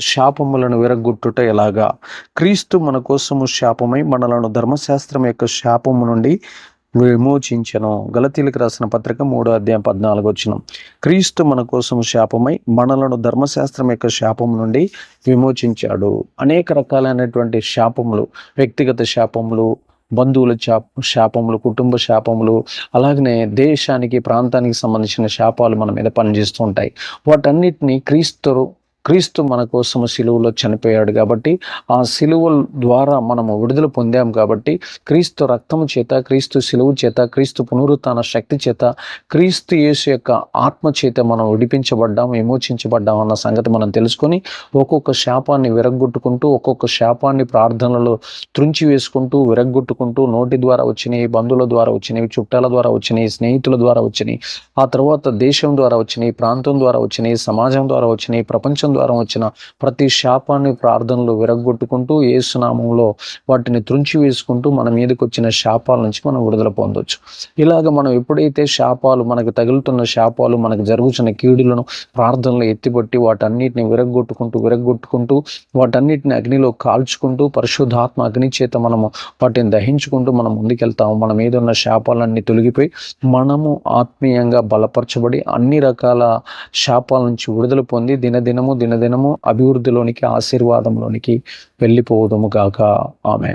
శాపములను విరగొట్టుట ఎలాగా? క్రీస్తు మన కోసము శాపమై మనలను ధర్మశాస్త్రం యొక్క శాపము నుండి విమోచించను. గలతీలకు రాసిన పత్రిక మూడో అధ్యాయం పద్నాలుగు వచ్చిన. క్రీస్తు మన కోసము శాపమై మనలను ధర్మశాస్త్రం యొక్క శాపం నుండి విమోచించాడు. అనేక రకాలైనటువంటి శాపములు వ్యక్తిగత శాపములు బంధువుల శాప శాపములు కుటుంబ శాపములు అలాగనే దేశానికి ప్రాంతానికి సంబంధించిన శాపాలు మన మీద పనిచేస్తూ ఉంటాయి. వాటన్నిటిని క్రీస్తు క్రీస్తు మన కోసము సిలువలో చనిపోయాడు కాబట్టి ఆ సిలువ ద్వారా మనము విడుదల పొందాం కాబట్టి క్రీస్తు రక్తము చేత క్రీస్తు సిలువు చేత క్రీస్తు పునరుత్న శక్తి చేత క్రీస్తు యేసు యొక్క ఆత్మ చేత మనం విడిపించబడ్డాం విమోచించబడ్డాం అన్న సంగతి మనం తెలుసుకొని ఒక్కొక్క శాపాన్ని విరగ్గొట్టుకుంటూ ఒక్కొక్క శాపాన్ని ప్రార్థనలో త్రుంచి వేసుకుంటూ విరగ్గొట్టుకుంటూ నోటి ద్వారా వచ్చినాయి బంధువుల ద్వారా వచ్చినాయి చుట్టాల ద్వారా వచ్చినాయి స్నేహితుల ద్వారా వచ్చినాయి ఆ తర్వాత దేశం ద్వారా వచ్చినాయి ప్రాంతం ద్వారా వచ్చినాయి సమాజం ద్వారా వచ్చినాయి ప్రపంచం ద్వారా వచ్చిన ప్రతి శాపాన్ని ప్రార్థనలు విరగొట్టుకుంటూ ఏసునామంలో వాటిని త్రుంచి వేసుకుంటూ మన మీదకి వచ్చిన శాపాల నుంచి మనం విడుదల పొందొచ్చు. ఇలాగ మనం ఎప్పుడైతే శాపాలు మనకు తగులుతున్న శాపాలు మనకు జరుగుతున్న కీడులను ప్రార్థనలు ఎత్తిపట్టి వాటన్నిటిని విరగొట్టుకుంటూ విరగొట్టుకుంటూ వాటన్నిటిని అగ్నిలో కాల్చుకుంటూ పరిశుద్ధాత్మ అగ్ని చేత మనము వాటిని దహించుకుంటూ మనం ముందుకెళ్తాము. మన మీద ఉన్న శాపాలన్నీ తొలగిపోయి మనము ఆత్మీయంగా బలపరచబడి అన్ని రకాల శాపాల నుంచి విడుదల పొంది దినదినము దినదినము అభివృద్ధిలోనికి ఆశీర్వాదంలోనికి వెళ్ళిపోవదము గాక. ఆమె